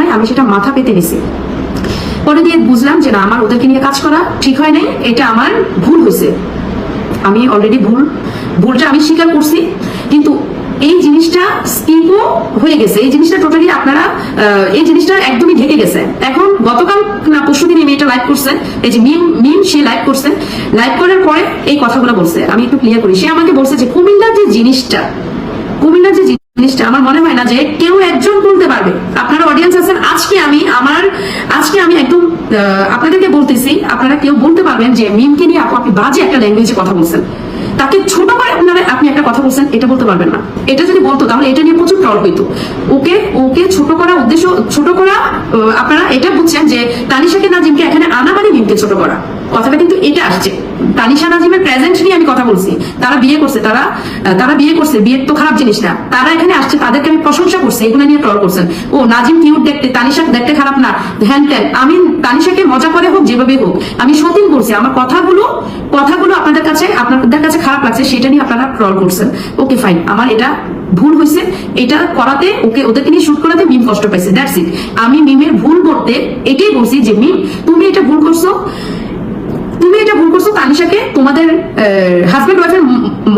নাই, আমি সেটা মাথা পেতে নিছি পরে দিয়ে বুঝলাম যে না, আমার ওদেরকে নিয়ে কাজ করা ঠিক হয় নাই, এটা আমার ভুল হয়েছে। আমি অলরেডি ভুল, ভুলটা আমি স্বীকার করছি, কিন্তু এই জিনিসটা স্কিপও হয়ে গেছে। এই জিনিসটা টোটালি আপনারা এই জিনিসটা একদমই ঢেকে গেছে। এখন গতকাল না, পরশু দিন এই মেয়েটা লাইভ করছে। এই যে মিম মিম সে লাইভ করছে। লাইভ করার পরে এই কথাগুলো বলছে। আমি একটু ক্লিয়ার করি। সে আমাকে বলছে যে, কুমিল্লার যে জিনিসটা, কুমিল্লার যে জিনিসটা, আমার মনে হয় না যে কেউ একজন বলতে পারবে। আপনারা আজকে আমি আমার, আজকে আমি একদম আপনাদেরকে বলতেছি, আপনারা কেউ বলতে পারবেন যে মিমকে নিয়ে আপনি বাজে একটা ল্যাঙ্গুয়েজে কথা বলছেন। তাকে ছোট করে আপনারা, আপনি একটা কথা বলছেন, এটা বলতে পারবেন না। এটা যদি বলতো, তাহলে এটা নিয়ে প্রচুর ট্রল হইতো। ওকে ওকে ছোট করা উদ্দেশ্য, ছোট করা আপনারা এটা বুঝছেন যে তানিশাকে নাজিমকে এখানে আনা মানে মিমকে ছোট করা। কথাটা কিন্তু এটা আসছে। তানিশা নাজিমের প্রেজেন্ট বলছি। তারা বিয়ে করছে, তারা তারা বিয়ে করছে বিয়ে তো খারাপ জিনিস না। তারা এখানে আসছে, তাদেরকে আমি প্রশংসা করছি, এগুলো নিয়ে ট্রল করছেন। ও, নাজিম কিউট দেখতে তানিশা দেখতে খারাপ না। হ্যান ত্যান, আমি তানিশাকে মজা করে হোক, যেভাবে হোক, আমি সতীন করছি আমার কথাগুলো কথাগুলো আপনাদের কাছে আপনাদের কাছে খারাপ লাগছে, সেটা নিয়ে আপনারা ট্রল করছেন। ওকে, ফাইন, আমার এটা ভুল হয়েছে। এটা করাতে, ওকে, ওদেরকে নিয়ে শুট করাতে মিম কষ্ট পাইছে, দ্যাটস ইট। আমি মিমের ভুল করতে এটাই বলছি যে, মিম, তুমি এটা ভুল করছ। তুমি এটা ভুল করছ, তানিশাকে তোমাদের হাজবেন্ড ওয়াইফের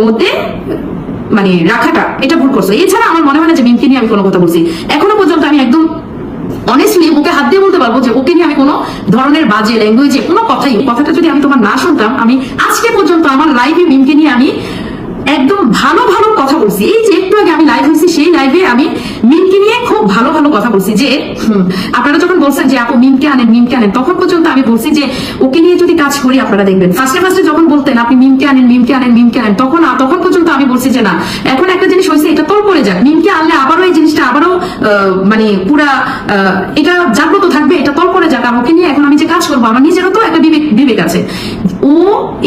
মধ্যে মানে রাখাটা, এটা ভুল করছ। এছাড়া আমার মনে হয় না যে মিমকে নিয়ে আমি কোনো কথা বলছি। এখনও পর্যন্ত আমি একদম অনেস্টলি ওকে হাত দিয়ে বলতে পারব যে ওকে নিয়ে আমি কোনো ধরনের বাজে ল্যাঙ্গুয়েজে কোনো কথাই কথাটা যদি আমি তোমার না শুনতাম, আমি আজকে পর্যন্ত আমার লাইফে মিমকে নিয়ে আমি একদম ভালো ভালো কথা বলছি। এই যে একটু আগে আমি লাইভ হয়েছি, সেই লাইভে আমি মিমকে নিয়ে খুব ভালো ভালো কথা বলছি যে আপনারা যখন বলছেন যে, আপু, মিমকে আনেন মিমকে আনেন, তখন পর্যন্ত আমি বলছি যে, ওকে নিয়ে যদি কাজ করি, আপনারা দেখবেন। ফার্স্টে ফার্স্টে যখন বলতেন, আপনি মিমকে আনেন মিমকে আনেন মিমকে আনেন, তখন তখন পর্যন্ত আমি বলছি যে, না, এখন একটা জিনিস হয়েছে, এটা তোর করে যাক। মিমকে আনলে আবারও এই জিনিসটা আবারও মানে পুরা এটা জাগ্রত থাকবে, এটা তোর করে যাক। আর ওকে নিয়ে এখন আমি যে কাজ করব, আমার নিজেরও তো একটা বিবেক বিবেক আছে। ও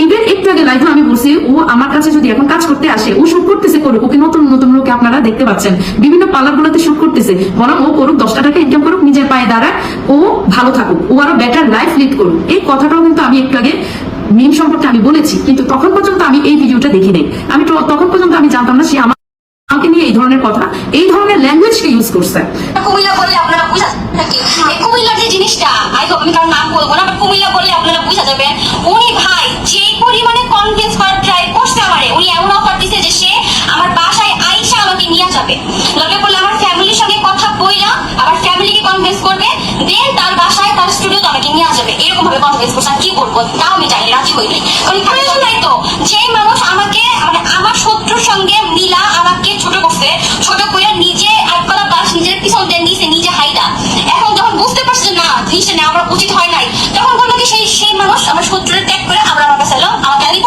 ইভেন একটু আগে লাইভে আমি বলছি ও আমার কাছে যদি এখন কাজ করতে আসে, ও শুট করতেছে করুক, ওকে নতুন নতুন লোকে আপনারা দেখতে পাচ্ছেন। বিভিন্ন পার্লার গুলোতে শুট করতেছে। বরং ও করুক, দশটা টাকা ইনকাম করুক, নিজের পায়ে দাঁড়ায় ও ভালো থাকুক, ও আরও বেটার লাইফ লিড করুক। এই কথাটাও কিন্তু আমি একটু আগে মিম সম্পর্কে আমি বলেছি, কিন্তু তখন পর্যন্ত আমি এই ভিডিওটা দেখি নাই। আমি তখন পর্যন্ত আমি জানতাম না সে আমার আমাকে নিয়ে এই ধরনের কথা, এই ধরনের ল্যাঙ্গুয়েজকে ইউজ করছে। কুমিল্লা বললে আপনারা বুঝা কুমিল্লার যে জিনিসটা আমি নাম বলব না, কুমিল্লা বললে আপনারা বুঝা যাবেন। উনি ভাই যেই পরিমাণে কনভিন্স করার ট্রাই করছে আমারে উনি এমন অফার দিছে যে সে আমার বাসায় আইসা আমাকে নিয়ে যাবে লগে বললে আমার ফ্যামিলির সঙ্গে কথা বইলা আমার ফ্যামিলিকে কনভিন্স করবে দেন তার বাসায় তার স্টুডিওতে আমাকে নিয়ে যাবে এরকম ভাবে কনভিন্স করছে কি করব? তাও আমি জানি রাজি হইনি। কারণ প্রয়োজন নাই তো। যে মানুষ আমাকে মানে আমার শত্রুর সঙ্গে মিলা আমাকে ছোট করছে ছোট করে নিজে একবেলা বাস নিজের পিছন দিয়ে নিচে নিজে হাইডা এখন যখন বুঝতে পারছে না জিনিসটা নেওয়া আমার উচিত হয় নাই তখন বলল কি সেই সেই মানুষ আমার শত্রুরে ত্যাগ করে আবার আমার কাছে এলো আমাকে আমি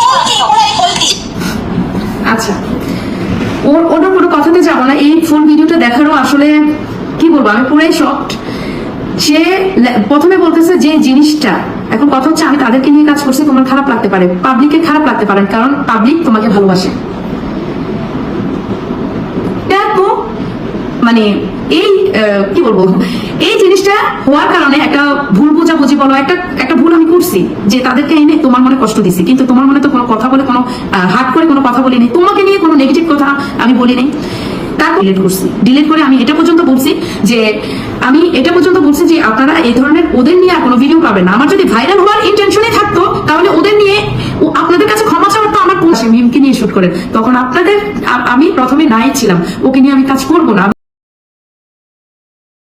আচ্ছা। ওর ওটা কোনো কথাতে যাব না। এই ফুল ভিডিওটা দেখারও আসলে কি বলব আমি পুরাই শক্ট সে প্রথমে বলতেছে যে জিনিসটা, এখন কথা হচ্ছে আমি তাদেরকে নিয়ে কাজ করছি, তোমার খারাপ লাগতে পারে। পাবলিকের খারাপ লাগতে পারে, কারণ পাবলিক তোমাকে ভালোবাসে। মানে এই কি বলব, এই জিনিসটা হওয়ার কারণে একটা ভুল বোঝাবুঝি বলো, একটা একটা ভুল আমি করছি, যে তাদেরকে এনে তোমার মনে কষ্ট দিছি। কিন্তু তোমার মনে তো কোনো কথা বলে, কোনো হাট করে কোনো কথা বলিনি তোমাকে নিয়ে কোনো নেগেটিভ কথা আমি বলিনি তারপর ডিলেট করছি। ডিলেট করে আমি এটা পর্যন্ত বলছি যে, আমি এটা পর্যন্ত বলছি যে আপনারা এই ধরনের ওদের নিয়ে আর কোনো ভিডিও পাবেন না। আমার যদি ভাইরাল হওয়ার ইন্টেনশনে থাকতো, তাহলে ওদের নিয়ে আপনাদের কাছে ক্ষমা চাওয়ার তো আমার কোন মিমকে নিয়ে শুট করে। তখন আপনাদের আমি প্রথমে নাই ছিলাম। ওকে নিয়ে আমি কাজ করব না।